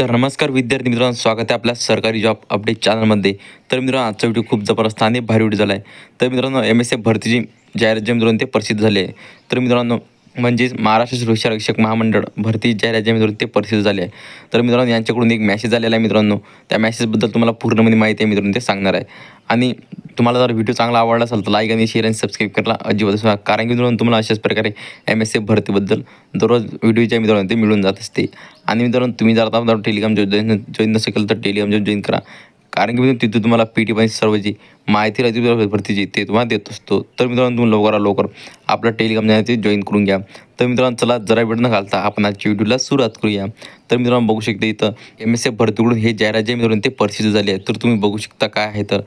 तर नमस्कार विद्यार्थी मित्रांनो स्वागत आहे आपल्या सरकारी जॉब अपडेट चॅनलमध्ये. तर मित्रांनो आजचा व्हिडिओ खूप जबरदस्त आणि भारी व्हिडिओ झाला आहे तर मित्रांनो एम एस एफ भरतीची जाहिरात जे मित्रांनो ते प्रसिद्ध झाले. आहे तर मित्रांनो म्हणजेच महाराष्ट्र सुरक्षा रक्षक महामंडळ भरती जाहिरात जे मित्रांनो ते प्रसिद्ध झाले. आहे तर मित्रांनो यांच्याकडून एक मॅसेज आलेला आहे मित्रांनो. त्या मॅसेजबद्दल तुम्हाला पूर्णपणे माहिती आहे मित्रांनो ते सांगणार आहे. आणि तुम्हाला जर व्हिडिओ चांगला आवडला असेल तर लाईक आणि शेअर आणि सबस्क्राईब करायला अजिबात विसरू नका. कारण की मित्रांनो तुम्हाला अशाच प्रकारे एम एस एफ भरतीबद्दल दररोज व्हिडिओच्या मित्रांनो ते मिळून जात असते आणि मित्रांनो तुम्ही जर आता टेलिग्राम जॉईन जॉईन नसेल तर टेलिग्राम जॉईन करा कारण की मित्रांनो तिथे तुम्हाला पी टी पाहिजे सर्वची माहिती राहते भरतीची ते तुम्हाला देत असतो. तर मित्रांनो तुम्ही लवकरात लवकर आपलं टेलिग्राम जे आहे ते जॉईन करून घ्या. तर मित्रांनो चला जरा वेळ न घालता आपण आजच्या व्हिडिओला सुरुवात करूया. तर मित्रांनो बघू शकता इथं एम एस एफ भरतीकडून हे जाहिरात जे मित्रांनो ते प्रसिद्ध झाले आहे. तर तुम्ही बघू शकता काय आहे तर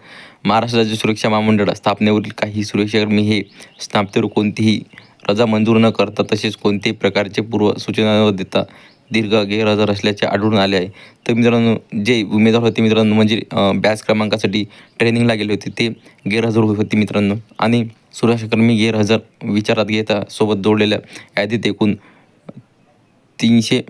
महाराष्ट्र राज्य सुरक्षा महामंडळ स्थापनेवरील काही सुरक्षाकर्मी हे स्थापनेवर कोणतीही रजा मंजूर न करता तसेच कोणत्याही प्रकारचे पूर्व सूचना न देता दीर्घ गैरहजर असल्याचे आढळून आले आहे. तर मित्रांनो जे उमेदवार होते मित्रांनो म्हणजे बॅच क्रमांकासाठी ट्रेनिंगला गेले होते ते गैरहजर होते मित्रांनो. आणि सुरक्षाकर्मी गैरहजर विचारात घेता सोबत जोडलेल्या यादीत एकूण तीनशे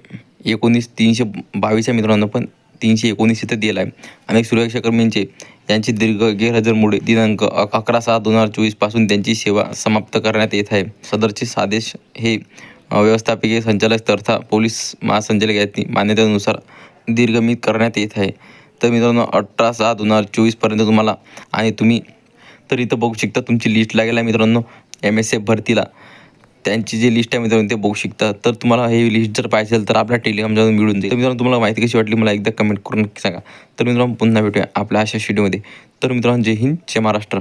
एकोणीस तीनशे बावीस आहे मित्रांनो पण तीनशे एकोणीस इथं दिलं आहे. अनेक सुरक्षाकर्मींचे यांची दीर्घ गैरहजरमुळे दिनांक अकरा सहा दोन हजार चोवीसपासून त्यांची सेवा समाप्त करण्यात येत आहे. सदरचे आदेश हे व्यवस्थापकीय संचालक तथा पोलीस महासंचालक यांनी मान्यतेनुसार दीर्घमित करण्यात येत आहे. तर मित्रांनो अठरा सहा दोन हजार चोवीसपर्यंत तुम्हाला आणि तुम्ही तर इथं बघू शकता तुमची लिस्ट लागेल आहे मित्रांनो एम एस एफ भरतीला. त्यांची जी लिस्ट आहे मित्रांनो ते बघू शकता. तर तुम्हाला हे लिस्ट जर पाहिजे असेल तर आपल्या टेलिग्राममधून मिळून जाईल. तर मित्रांनो तुम्हाला माहिती कशी वाटली मला एकदा कमेंट करून सांगा. तर मित्रांनो पुन्हा भेटूया आपल्या अशा व्हिडिओमध्ये तर मित्रांनो जय हिंद जय महाराष्ट्र.